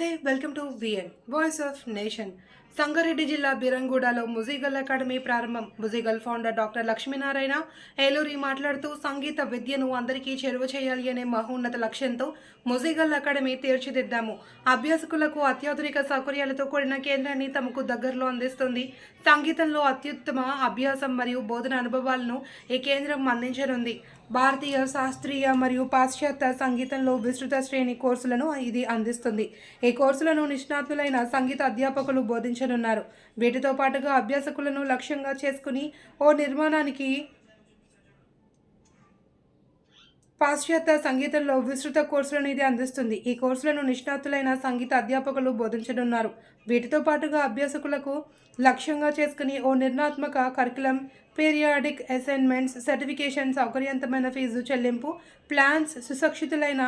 Welcome to VN voice of nation Sangareddy జిల్లా బిరంగూడలో Muzigal academy ప్రారంభం. ముజిగల్ ఫౌండర్ డాక్టర్ లక్ష్మీనారాయణ ఏలూరి మాట్లాడుతూ సంగీత విద్యను అందరికీ చేరువ చేయాలి అనే మహోన్నత లక్ష్యంతో ముజిగల్ అకాడమీ తీర్చిదిద్దాము. అభ్యాసకులకు అత్యాధునిక సౌకర్యాలతో కూడిన కేంద్రాన్ని తమకు దగ్గరలో అందిస్తుంది. సంగీతంలో అత్యుత్తమ అభ్యాసం మరియు బోధన అనుభవాలను ఈ కేంద్రం అందించనుంది. భారతీయ శాస్త్రీయ మరియు పాశ్చాత్య సంగీతంలో విస్తృత శ్రేణి కోర్సులను ఇది అందిస్తుంది. ఈ కోర్సులను నిష్ణాతులైన సంగీత అధ్యాపకులు బోధించనున్నారు. వీటితో పాటుగా అభ్యాసకులను లక్ష్యంగా చేసుకుని ఓ నిర్మాణానికి పాశ్చాత్య సంగీతంలో విస్తృత కోర్సులను ఇది అందిస్తుంది. ఈ కోర్సులను నిష్ణాతులైన సంగీత అధ్యాపకులు బోధించనున్నారు. వీటితో పాటుగా అభ్యాసకులకు లక్ష్యంగా చేసుకుని ఓ నిర్ణాత్మక కరికులం పీరియాడిక్ అసైన్మెంట్స్ సర్టిఫికేషన్ సౌకర్యవంతమైన ఫీజు చెల్లింపు ప్లాన్స్ సుసక్షితులైన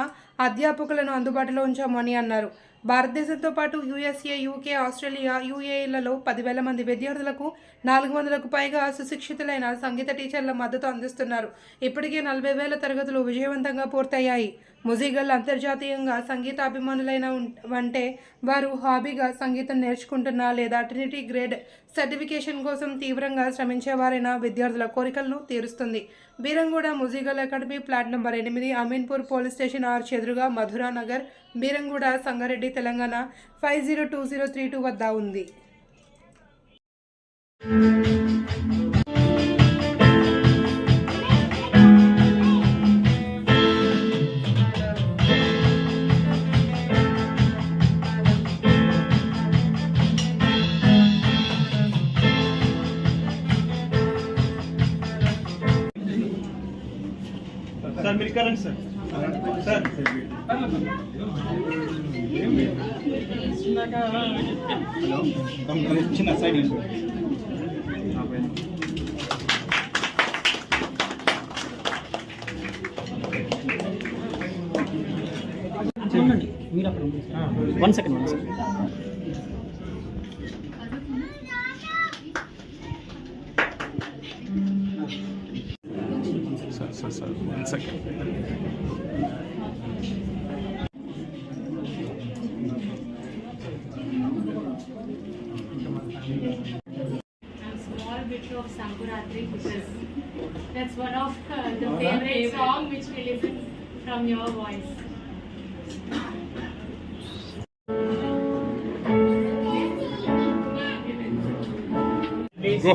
అధ్యాపకులను అందుబాటులో ఉంచామని అన్నారు. భారతదేశంతో పాటు యూఎస్ఏ యూకే ఆస్ట్రేలియా యూఏఈలలో పదివేల మంది విద్యార్థులకు నాలుగు వందలకు పైగా సుశిక్షితులైన సంగీత టీచర్ల మద్దతు అందిస్తున్నారు. ఇప్పటికే నలభై వేల తరగతులు విజయవంతంగా పూర్తయ్యాయి. ముజిగల్ అంతర్జాతీయంగా సంగీత అభిమానులైన ఉం- అంటే వారు హాబీగా సంగీతం నేర్చుకుంటున్నా లేదా ట్రినిటీ గ్రేడ్ సర్టిఫికేషన్ కోసం తీవ్రంగా శ్రమించేవారైన విద్యార్థుల కోరికలను తీరుస్తుంది. Beeramguda Muzigal academy plot number ఎనిమిది అమీన్పూర్ పోలీస్ స్టేషన్ ఆర్ చెదురుగా Madhura Nagar Beeramguda Sangareddy Telangana five zero two zero three two వద్ద ఉంది. సార్ మీరు రండి సార్. సార్. చిన్న సైడ్ మీరు అక్కడ one second one second so sir. One second. of Sankuratri, that's one of uh, the favorite, song which we listen from your voice. Go.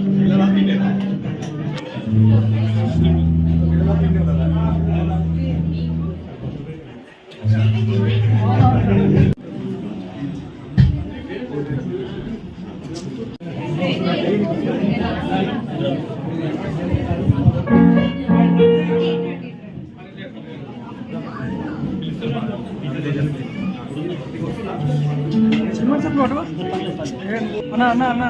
అన్న అన్న అన్న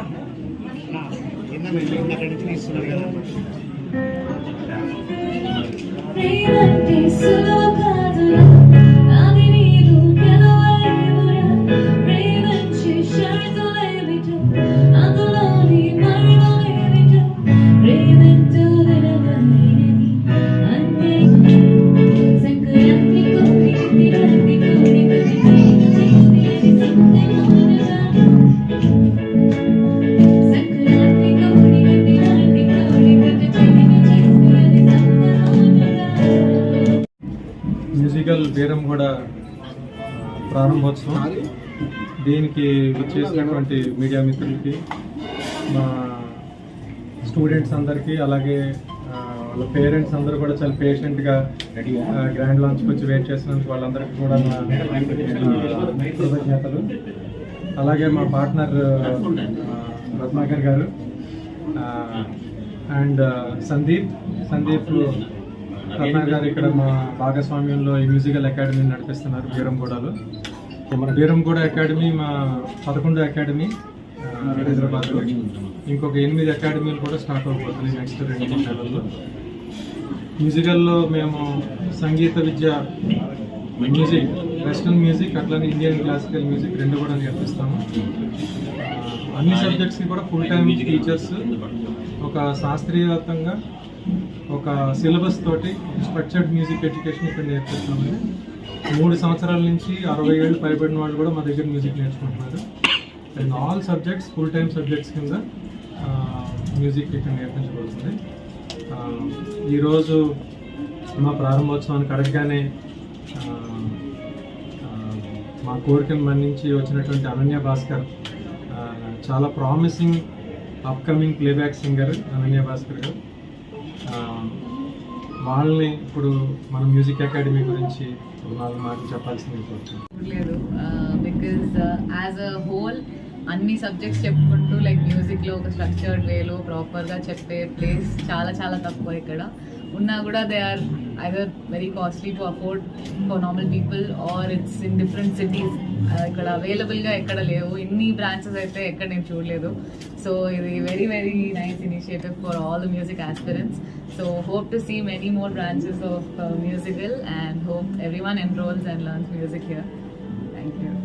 మ్యూజికల్ బీరం కూడా ప్రారంభోత్సవం. దీనికి విచ్చేసినటువంటి మీడియా మిత్రులకి మా స్టూడెంట్స్ అందరికీ అలాగే వాళ్ళ పేరెంట్స్ అందరూ కూడా చాలా పేషెంట్గా గ్రాండ్ లాంచ్కి వచ్చి వెయిట్ చేసినందుకు వాళ్ళందరికీ కూడా నా కృతజ్ఞతలు. అలాగే మా పార్ట్నర్ రత్నాకర్ గారు అండ్ సందీప్ సందీప్ కర్ణ గారు ఇక్కడ మా భాగస్వామ్యంలో ఈ మ్యూజికల్ అకాడమీ నడిపిస్తున్నారు బీరంగూడలో. బీరంగూడ అకాడమీ మా పదకొండు అకాడమీ హైదరాబాద్లో ఇంకొక ఎనిమిది అకాడమీలు కూడా స్టార్ట్ అవబోతున్నాయి నెక్స్ట్ రెండు మూడు నెలల్లో. మ్యూజికల్లో మేము సంగీత విద్య మ్యూజిక్ వెస్ట్రన్ మ్యూజిక్ అట్లానే ఇండియన్ క్లాసికల్ మ్యూజిక్ రెండు కూడా నేర్పిస్తాము. అన్ని సబ్జెక్ట్స్కి కూడా ఫుల్ టైం టీచర్స్ ఒక శాస్త్రీయతంగా ఒక సిలబస్ తోటి స్ట్రక్చర్డ్ మ్యూజిక్ ఎడ్యుకేషన్ ఇక్కడ నేర్పిస్తాము మూడు సంవత్సరాల నుంచి అరవై ఏళ్ళు పైబడిన వాళ్ళు కూడా మా దగ్గర మ్యూజిక్ నేర్చుకుంటున్నారు. And all subjects full time subjects కింద మ్యూజిక్ ఇక్కడ నేర్పించబడుతుంది. ఈరోజు మా ప్రారంభోత్సవానికి అడగగానే మా కోరికను మన్నించి వచ్చినటువంటి అనన్య భాస్కర్ చాలా promising upcoming playback singer Ananya Bhaskar గారు. వాళ్ళని ఇప్పుడు మన మ్యూజిక్ అకాడమీ గురించి నాలుగు మాటలు చెప్పాల్సింది లేదు బికాజ్ యాజ్ అ హోల్ అన్ని సబ్జెక్ట్స్ చెప్పుకుంటూ లైక్ మ్యూజిక్లో ఒక స్ట్రక్చర్డ్ వేలో ప్రాపర్గా చెప్పే ప్లేస్ చాలా చాలా తక్కువ ఇక్కడ. ఉన్నా కూడా they are either very costly to afford for normal people or it's in different cities ఇక్కడ అవైలబుల్గా ఎక్కడ లేవు. ఇన్ని బ్రాంచెస్ అయితే ఎక్కడ నేను చూడలేదు. సో ఇది very very nice initiative for all the music aspirants so hope to see many more branches of Muzigal and hope everyone enrolls and learns music here thank you